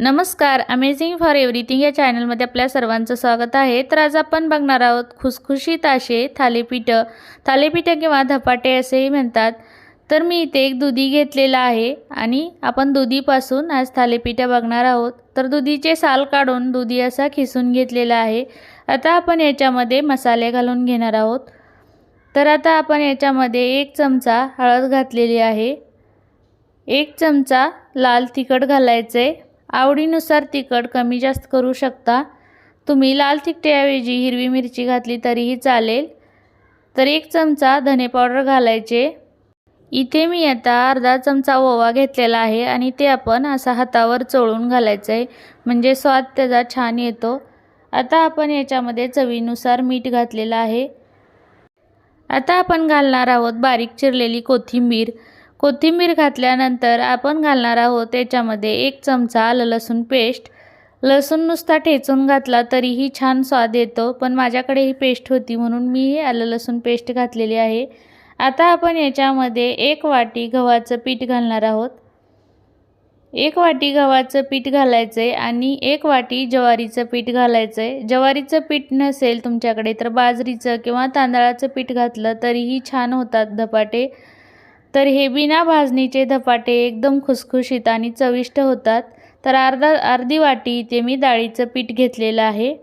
नमस्कार amazing for everything या चॅनलमध्ये आपल्या सर्वांचं स्वागत आहे. तर आज आपण बघणार आहोत खुसखुशीत असे थालीपीठं. थालीपीठं किंवा धपाटे असेही म्हणतात. तर मी इथे एक दुधी घेतलेला आहे आणि आपण दुधीपासून आज थालीपीठं बघणार आहोत. तर दुधीचे साल काढून दुधी असा खिसून घेतलेला आहे. आता आपण याच्यामध्ये मसाले घालून घेणार आहोत. तर आता आपण याच्यामध्ये एक चमचा हळद घातलेली आहे. एक चमचा लाल तिखट घालायचे आवडीनुसार तिखट कमी जास्त करू शकता. तुम्ही लाल तिखट्याऐवजी हिरवी मिरची घातली तरीही चालेल. तर एक चमचा धने पावडर घालायचे. इथे मी आता अर्धा चमचा ओवा घेतलेला आहे आणि ते आपण असा हातावर चोळून घालायचं आहे म्हणजे स्वाद त्याचा छान येतो. आता आपण याच्यामध्ये चवीनुसार मीठ घातलेलं आहे. आता आपण घालणार आहोत बारीक चिरलेली कोथिंबीर. कोथिंबीर घातल्यानंतर आपण घालणार आहोत त्याच्यामध्ये एक चमचा आलं लसूण पेस्ट. लसूण नुसता ठेचून घातला तरीही छान स्वाद येतो पण माझ्याकडे ही पेस्ट होती म्हणून मी हे आलं लसूण पेस्ट घातलेली आहे. आता आपण याच्यामध्ये एक वाटी गव्हाचं पीठ घालणार आहोत. एक वाटी गव्हाचं पीठ घालायचं आहे आणि एक वाटी ज्वारीचं पीठ घालायचं आहे ज्वारीचं पीठ नसेल तुमच्याकडे तर बाजरीचं किंवा तांदळाचं पीठ घातलं तरीही छान होतात धपाटे. तर हे बिना भाजणीचे धपाटे एकदम खुसखुशीत आणि चविष्ट होतात. तर अर्धा अर्धी वाटी इथे मी डाळीचं पीठ घेतलेलं आहे.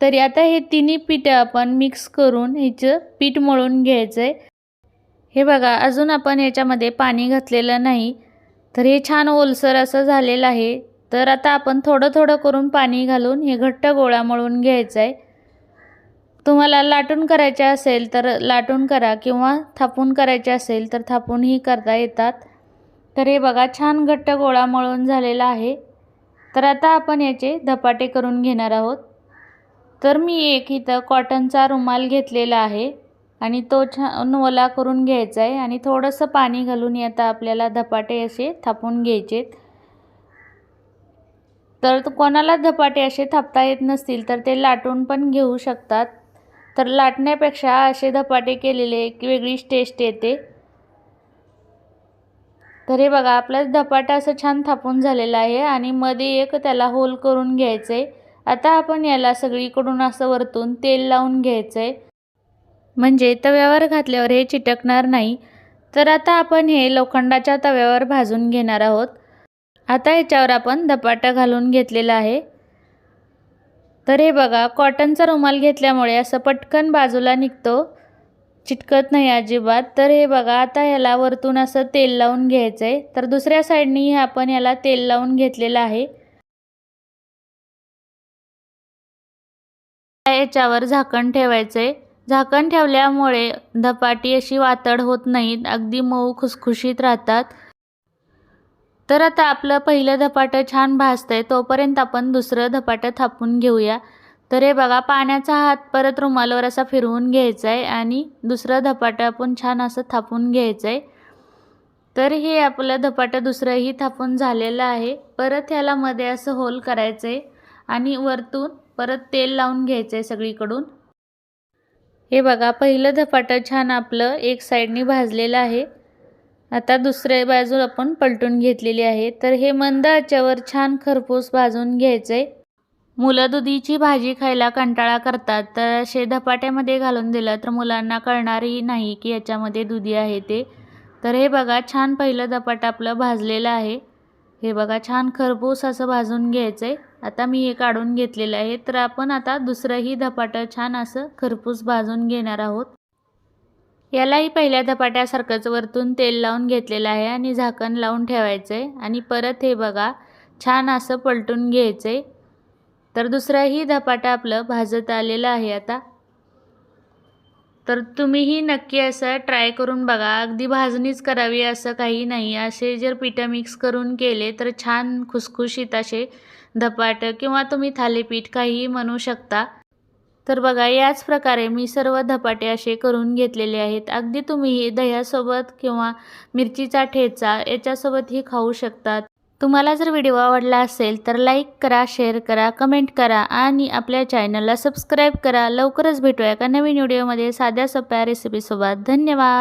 तरी आता हे तिन्ही पीठं आपण मिक्स करून ह्याचं पीठ मळून घ्यायचं आहे हे बघा अजून आपण याच्यामध्ये पाणी घातलेलं नाही. तर हे छान ओलसर असं झालेलं आहे. तर आता आपण थोडं थोडं करून पाणी घालून हे घट्ट गोळा मळून घ्यायचं आहे तुम्हाला लाटून करायचे असेल तर लाटून करा किंवा थापून करायचे असेल तर थापूनही करता येतात. तर हे बघा छान घट्ट गोळा मळून झालेला आहे. तर आता आपण याचे धपाटे करून घेणार आहोत. तर मी एक इथं कॉटनचा रुमाल घेतलेला आहे आणि तो छान ओला करून घ्यायचा आहे आणि थोडंसं पाणी घालून आता आपल्याला धपाटे असे थापून घ्यायचेत तर कोणाला धपाटे असे थापता येत नसतील तर ते लाटून पण घेऊ शकतात. तर लाटण्यापेक्षा असे धपाटे केलेले एक वेगळीच टेस्ट येते. तर हे बघा आपला धपाटा असं छान थापून झालेला आहे आणि मध्ये एक त्याला होल करून घ्यायचं आहे आता आपण याला सगळीकडून असं वरतून तेल लावून घ्यायचं आहे म्हणजे तव्यावर घातल्यावर हे चिटकणार नाही. तर आता आपण हे लोखंडाच्या तव्यावर भाजून घेणार आहोत. आता ह्याच्यावर आपण धपाटा घालून घेतलेला आहे. तर हे बघा कॉटनचा रुमाल घेतल्यामुळे असं पटकन बाजूला निघतो. चिटकत नाही अजिबात. तर हे बघा आता ह्याला वरतून असं तेल लावून घ्यायचं आहे तर दुसऱ्या साईडनी आपण याला तेल लावून घेतलेलं आहे. याच्यावर झाकण ठेवायचं आहे झाकण ठेवल्यामुळे धपाटी अशी वातड होत नाहीत. अगदी मऊ खुसखुशीत राहतात. तर आता आपलं पहिलं धपाटं छान भाजतं आहे तोपर्यंत आपण दुसरं धपाटं थापून घेऊया. तर हे बघा पाण्याचा हात परत रुमालावर असा फिरवून घ्यायचा आहे आणि दुसरं धपाटं आपण छान असं थापून घ्यायचं आहे तर हे आपलं धपाटं दुसरंही थापून झालेलं आहे. परत ह्याला मध्ये असं होल करायचं आहे आणि वरतून परत तेल लावून घ्यायचं आहे सगळीकडून. हे बघा पहिलं धपाटं छान आपलं एक साईडनी भाजलेलं आहे. आता दुसऱ्या बाजू आपण पलटून घेतलेली आहे. तर हे मंद आच्यावर छान खरपूस भाजून घ्यायचं आहे मुलं दुधीची भाजी खायला कंटाळा करतात. तर असे धपाट्यामध्ये घालून दिलं तर मुलांना कळणारही नाही की याच्यामध्ये दुधी आहे ते. तर हे बघा छान पहिलं धपाट आपलं भाजलेलं आहे. हे बघा छान खरपूस असं भाजून घ्यायचं आहे आता मी हे काढून घेतलेलं आहे. तर आपण आता दुसरंही धपाटं छान असं खरपूस भाजून घेणार आहोत. यालाही पहिल्या धपाट्यासारखंच वरतून तेल लावून घेतलेलं आहे आणि झाकण लावून ठेवायचं आहे आणि परत हे बघा छान असं पलटून घ्यायचं आहे तर दुसराही धपाटा आपलं भाजत आलेलं आहे आता. तर तुम्हीही नक्की असं ट्राय करून बघा. अगदी भाजणीच करावी असं काही नाही. असे जर पिठं मिक्स करून केले तर छान खुसखुशीत असे धपाटं किंवा तुम्ही थालीपीठ काहीही म्हणू शकता. तर बघा याच प्रकारे मी सर्व धपाटे असे करून घेतलेले आहेत. अगदी तुम्ही दह्यासोबत किंवा मिरचीचा ठेचा याच्यासोबतही खाऊ शकतात. तुम्हाला जर व्हिडिओ आवडला असेल तर लाईक करा शेअर करा कमेंट करा आणि आपल्या चॅनलला सबस्क्राईब करा. लवकरच भेटूया एका नवीन व्हिडिओमध्ये साध्या सोप्या रेसिपीसोबत. धन्यवाद!